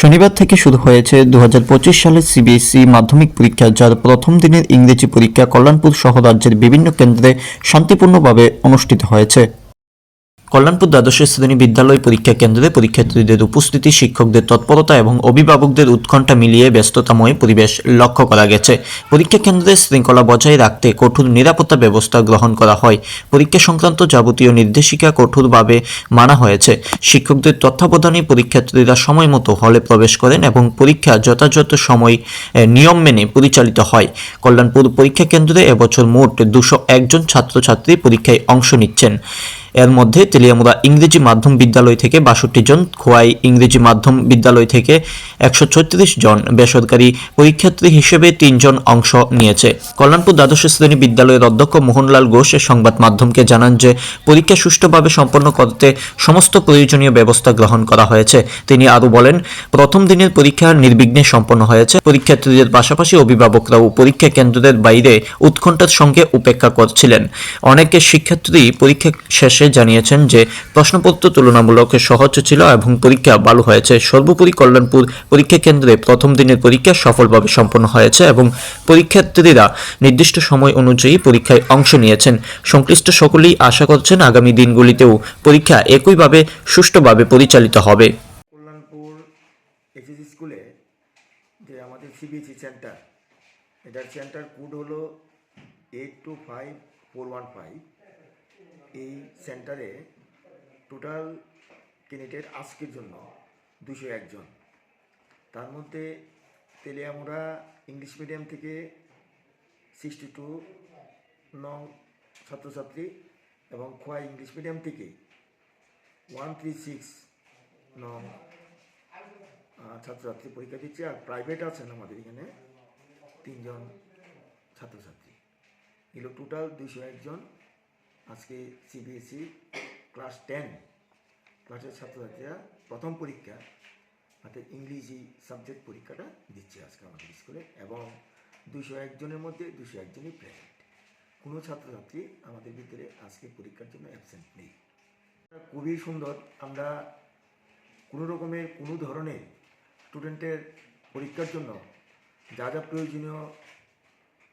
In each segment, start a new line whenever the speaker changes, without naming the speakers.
শনিবার থেকে শুরু হয়েছে দু হাজার পঁচিশ সালের সিবিএসই মাধ্যমিক পরীক্ষা, যার প্রথম দিনের ইংরেজি পরীক্ষা কল্যাণপুর সহ রাজ্যের বিভিন্ন কেন্দ্রে শান্তিপূর্ণভাবে অনুষ্ঠিত হয়েছে। কল্যাণপুর দ্বাদশ শ্রেণি বিদ্যালয় পরীক্ষা কেন্দ্রে পরীক্ষার্থীদের উপস্থিতি, শিক্ষকদের তৎপরতা এবং অভিভাবকদের উৎকণ্ঠা মিলিয়ে ব্যস্ততাময় পরিবেশ লক্ষ্য করা গেছে। পরীক্ষা কেন্দ্রে শৃঙ্খলা বজায় রাখতে কঠোর নিরাপত্তা ব্যবস্থা গ্রহণ করা হয়। পরীক্ষা সংক্রান্ত যাবতীয় নির্দেশিকা কঠোরভাবে মানা হয়েছে। শিক্ষকদের তত্ত্বাবধানে পরীক্ষার্থীরা সময় মতো হলে প্রবেশ করেন এবং পরীক্ষা যথাযথ সময় নিয়ম মেনে পরিচালিত হয়। কল্যাণপুর পরীক্ষা কেন্দ্রে এবছর মোট দুশো একজন ছাত্রছাত্রী পরীক্ষায় অংশ নিচ্ছেন। এর মধ্যে তেলিয়ামুড়া ইংরেজি মাধ্যম বিদ্যালয় থেকে বাষট্টি জন, খোয়াই ইংরেজি মাধ্যম বিদ্যালয় থেকে একশো ছত্রিশ জন বেসরকারি পরীক্ষার্থী হিসেবে তিনজন অংশ নিয়েছে। কল্যাণপুর দ্বাদশ শ্রেণি বিদ্যালয়ের অধ্যক্ষ মোহনলাল ঘোষ সংবাদ মাধ্যমকে জানান যে, পরীক্ষা সুষ্ঠুভাবে সম্পন্ন করতে সমস্ত প্রয়োজনীয় ব্যবস্থা গ্রহণ করা হয়েছে। তিনি আরও বলেন, প্রথম দিনের পরীক্ষা নির্বিঘ্নে সম্পন্ন হয়েছে। পরীক্ষার্থীদের পাশাপাশি অভিভাবকরাও পরীক্ষা কেন্দ্রের বাইরে উৎকণ্ঠার সঙ্গে উপেক্ষা করছিলেন। অনেকে শিক্ষার্থী পরীক্ষা শেষে জানিয়েছেন যে, প্রশ্নপত্র তুলনামূলক সহজ ছিল এবং পরীক্ষা ভালো হয়েছে। সর্বোপরি কল্যাণপুর পরীক্ষা কেন্দ্রে প্রথম দিনের পরীক্ষা সফলভাবে সম্পন্ন হয়েছে এবং পরীক্ষার্থীরা নির্দিষ্ট সময় অনুযায়ী পরীক্ষায় অংশ নিয়েছেন। সংশ্লিষ্ট সকলেই আশা করছেন আগামী দিনগুলিতেও পরীক্ষা একইভাবে সুষ্ঠুভাবে পরিচালিত হবে।
কল্যাণপুর এসএসসি স্কুলে যে আমাদের সিবিএসই সেন্টার এটার সেন্টার কোড হলো eight two five four one five এই সেন্টারে টোটাল ক্যান্ডিডেট আজকের জন্য দুশো একজন। তার মধ্যে তেলিয়ামুড়া ইংলিশ মিডিয়াম থেকে সিক্সটি টু নং ছাত্রছাত্রী এবং খোয়া ইংলিশ মিডিয়াম থেকে ওয়ান থ্রি সিক্স নং ছাত্রছাত্রী পরীক্ষা দিচ্ছে আর প্রাইভেট আছেন আমাদের এখানে তিনজন ছাত্রছাত্রী। এগুলো টোটাল দুশো একজন আজকে সিবিএসই ক্লাস টেন ক্লাসের ছাত্রছাত্রীরা প্রথম পরীক্ষা অর্থাৎ ইংরেজি সাবজেক্ট পরীক্ষাটা দিচ্ছে আজকে আমাদের স্কুলে এবং দুশো একজনের মধ্যে দুশো একজনই প্রাইভেট কোনো ছাত্রছাত্রী আমাদের ভিতরে আজকে পরীক্ষার জন্য অ্যাবসেন্ট নেই। খুবই সুন্দর, আমরা কোনো রকমের, কোনো ধরনের স্টুডেন্টের পরীক্ষার জন্য যা যা প্রয়োজনীয়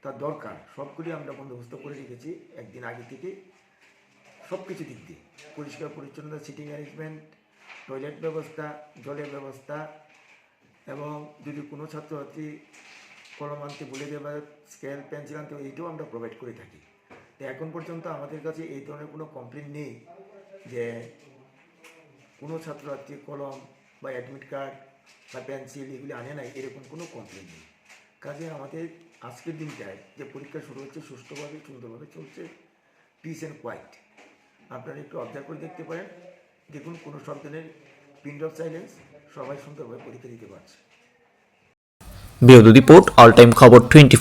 তার দরকার, সবগুলি আমরা বন্দোবস্ত করে রেখেছি একদিন আগে থেকে। সব কিছু দিক দিয়ে, পরিষ্কার পরিচ্ছন্নতা সিটিং অ্যারেঞ্জমেন্ট টয়লেট ব্যবস্থা, জলের ব্যবস্থা এবং যদি কোনো ছাত্রছাত্রী কলম আনতে ভুলে যাবে স্কেল, পেন্সিল আনতে এইটাও আমরা প্রোভাইড করে থাকি। তো এখন পর্যন্ত আমাদের কাছে এই ধরনের কোনো কমপ্লেন নেই যে কোনো ছাত্রছাত্রী কলম বা অ্যাডমিট কার্ড বা পেন্সিল এগুলি আনে নাই, এরকম কোনো কমপ্লেন নেই। কাজে আমাদের আজকের দিনটায় যে পরীক্ষা শুরু হচ্ছে, সুষ্ঠুভাবে, সুন্দরভাবে চলছে পিস অ্যান্ড কোয়াইট আপনারা একটু অবজার্ভ করে দেখতে পারেন। দেখুন, কোনো সব ধরনের পিন্ড অফ সাইলেন্স সবাই সুন্দরভাবে পরীক্ষা দিতে পারছে।
ব্যুরো রিপোর্ট অল টাইম খবর টোয়েন্টি